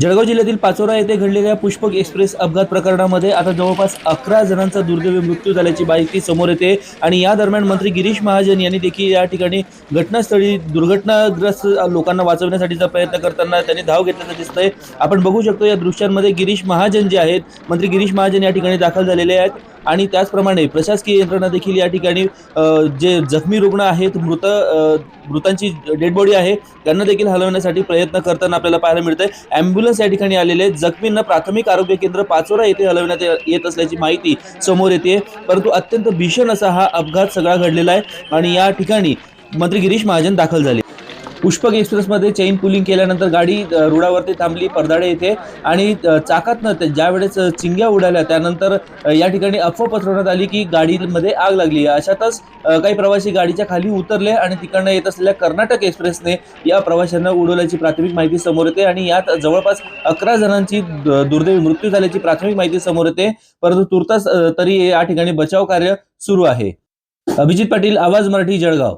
जळगाव जिल्ह्यातील पाचोरा येथे घडलेल्या पुष्पक एक्सप्रेस अपघात प्रकरणामध्ये आता जवळपास अकरा जणांचा दुर्दैवी मृत्यू झाल्याची माहिती समोर येते. आणि या दरम्यान मंत्री गिरीश महाजन यांनी देखील या ठिकाणी घटनास्थळी दुर्घटनाग्रस्त लोकांना वाचवण्यासाठीचा प्रयत्न करताना त्यांनी धाव घेतल्याचं दिसतंय. आपण बघू शकतो या दृश्यांमध्ये गिरीश महाजन जे आहेत मंत्री गिरीश महाजन या ठिकाणी दाखल झालेले आहेत. आणि त्याचप्रमाणे प्रशासकीय यंत्रणा देखील या ठिकाणी जे जखमी रुग्ण आहेत मृत मृतांची डेड बॉडी आहे त्यांना देखील हलवण्यासाठी प्रयत्न करताना आपल्याला पाहायला मिळतंय. ॲम्ब्युलन्स या ठिकाणी आलेले आहेत. जखमींना प्राथमिक आरोग्य केंद्र पाचोरा येथे हलवण्यात येत असल्याची माहिती समोर येते परंतु अत्यंत भीषण असा हा अपघात सगळा घडलेला आहे आणि या ठिकाणी मंत्री गिरीश महाजन दाखल झाले. पुष्पक एक्सप्रेसमध्ये चेन पुलिंग केल्यानंतर गाडी रुळावरती थांबली परदाडे येथे. आणि चाकातनं ते ज्या वेळेस चिंग्या उडाल्या त्यानंतर या ठिकाणी अफवा पसरवण्यात आली की गाडीमध्ये आग लागली. अशातच काही प्रवासी गाडीच्या खाली उतरले आणि तिकडनं येत असलेल्या कर्नाटक एक्सप्रेसने या प्रवाशांना उडवल्याची प्राथमिक माहिती समोर येते आणि यात जवळपास अकरा जणांची दुर्दैवी मृत्यू झाल्याची प्राथमिक माहिती समोर येते. परंतु तुर्तास तरी या ठिकाणी बचाव कार्य सुरू आहे. अभिजित पाटील आवाज मराठी जळगाव.